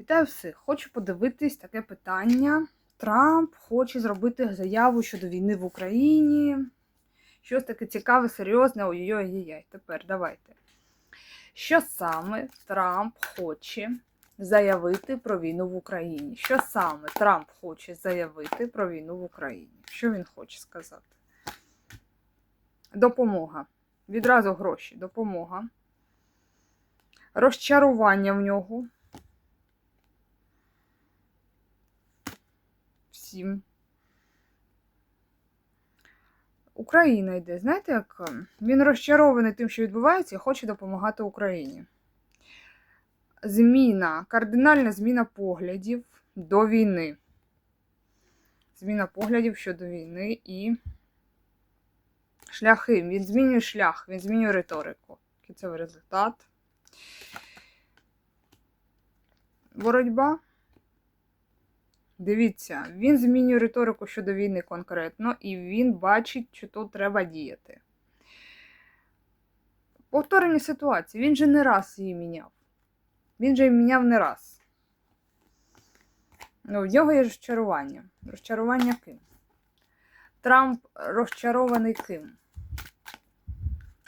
Вітаю всіх! Хочу подивитись таке питання. Трамп хоче зробити заяву щодо війни в Україні. Щось таке цікаве, серйозне. Ой-ой-ой. Тепер давайте. Що саме Трамп хоче заявити про війну в Україні? Що саме Трамп хоче заявити про війну в Україні? Що він хоче сказати? Допомога. Відразу гроші. Допомога. Розчарування в нього. Всім. Україна йде. Знаєте, як е, він розчарований тим, що відбувається, і хоче допомагати Україні. Зміна, кардинальна зміна поглядів до війни. Зміна поглядів щодо війни і шляхи. Він змінює шлях, він змінює риторику. Кінцевий результат. Боротьба. Дивіться, він змінює риторику щодо війни конкретно, і він бачить, що тут треба діяти. Повторення ситуації. Він же не раз її міняв. Він же її міняв не раз. Ну, в нього є розчарування. Розчарування ким? Трамп розчарований ким?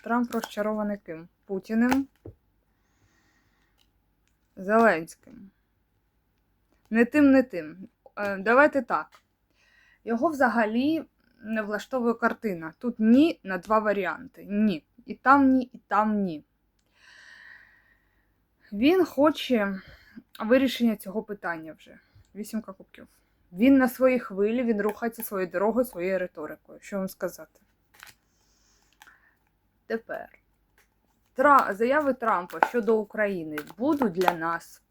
Трамп розчарований ким? Путіним. Зеленським. Не тим, не тим. Е, Давайте так. Його взагалі не влаштовує картина. Тут ні на два варіанти. Ні. І там ні, і там ні. Він хоче вирішення цього питання вже. Вісімка кубків. Він на своїй хвилі, він рухається своєю дорогою, своєю риторикою. Що вам сказати? Тепер. Тра... Заяви Трампа щодо України будуть для нас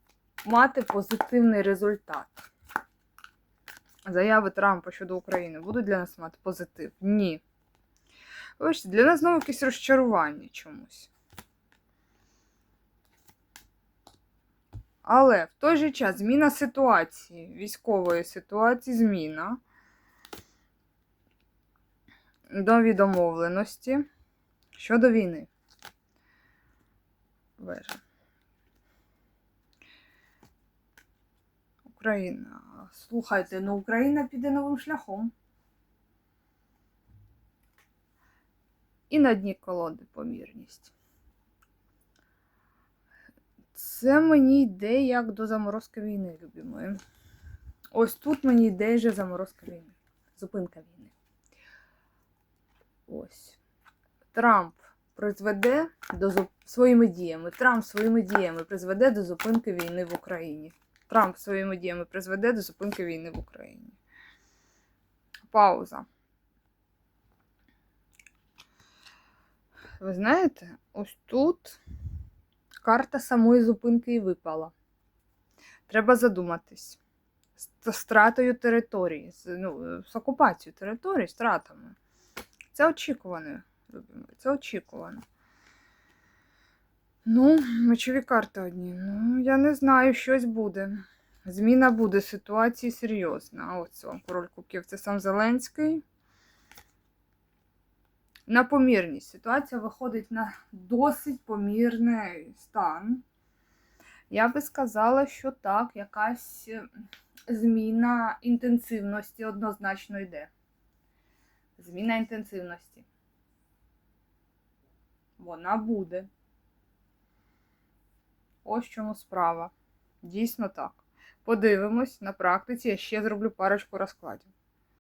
мати позитивний результат. Заяви Трампа щодо України будуть для нас мати позитив? Ні. Бачите, для нас знову якесь розчарування чомусь. Але в той же час зміна ситуації, військової ситуації, зміна до відомовленості щодо війни. Вежа. Україна. Слухайте, ну Україна піде новим шляхом. І на дні колоди помірність. Це мені йде як до заморозки війни, любі мої. Ось тут мені йде вже заморозка війни. Зупинка війни. Ось. Трамп призведе до своїми діями. Трамп своїми діями призведе до зупинки війни в Україні. Трамп своїми діями призведе до зупинки війни в Україні. Пауза. Ви знаєте, ось тут карта самої зупинки і випала. Треба задуматись. З стратою території, з, ну, з окупацією території, стратами. Це очікувано, любимо. Це очікувано. Ну, мечові карти одні. Ну, я не знаю, щось буде. Зміна буде ситуації серйозна. Ось вам король кубків. Це сам Зеленський. На помірність. Ситуація виходить на досить помірний стан. Я би сказала, що так, якась зміна інтенсивності однозначно йде. Зміна інтенсивності. Вона буде. Ось чому справа. Дійсно так. Подивимось на практиці, я ще зроблю парочку розкладів.